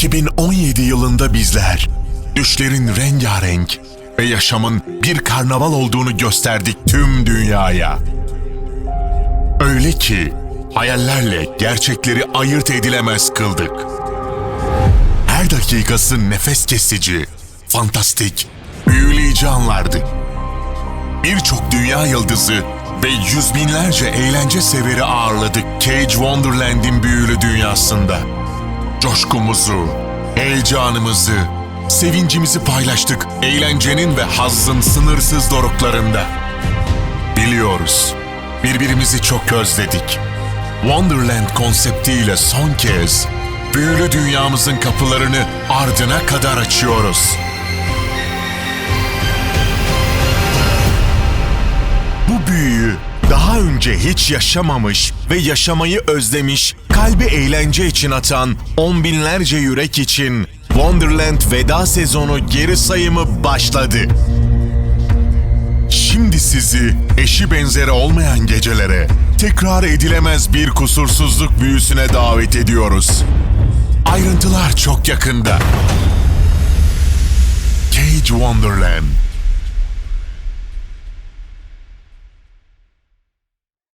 2017 yılında bizler düşlerin rengarenk ve yaşamın bir karnaval olduğunu gösterdik tüm dünyaya. Öyle ki hayallerle gerçekleri ayırt edilemez kıldık. Her dakikası nefes kesici, fantastik, büyüleyici anlardı. Birçok dünya yıldızı ve yüz binlerce eğlence severi ağırladık Cage Wonderland'in büyülü dünyasında. Coşkumuzu, heyecanımızı, sevincimizi paylaştık eğlencenin ve hazzın sınırsız doruklarında. Biliyoruz, birbirimizi çok özledik. Wonderland konseptiyle son kez büyülü dünyamızın kapılarını ardına kadar açıyoruz. Bu büyüyü daha önce hiç yaşamamış ve yaşamayı özlemiş, kalbi eğlence için atan on binlerce yürek için Wonderland veda sezonu geri sayımı başladı. Şimdi sizi eşi benzeri olmayan gecelere, tekrar edilemez bir kusursuzluk büyüsüne davet ediyoruz. Ayrıntılar çok yakında. Cage Wonderland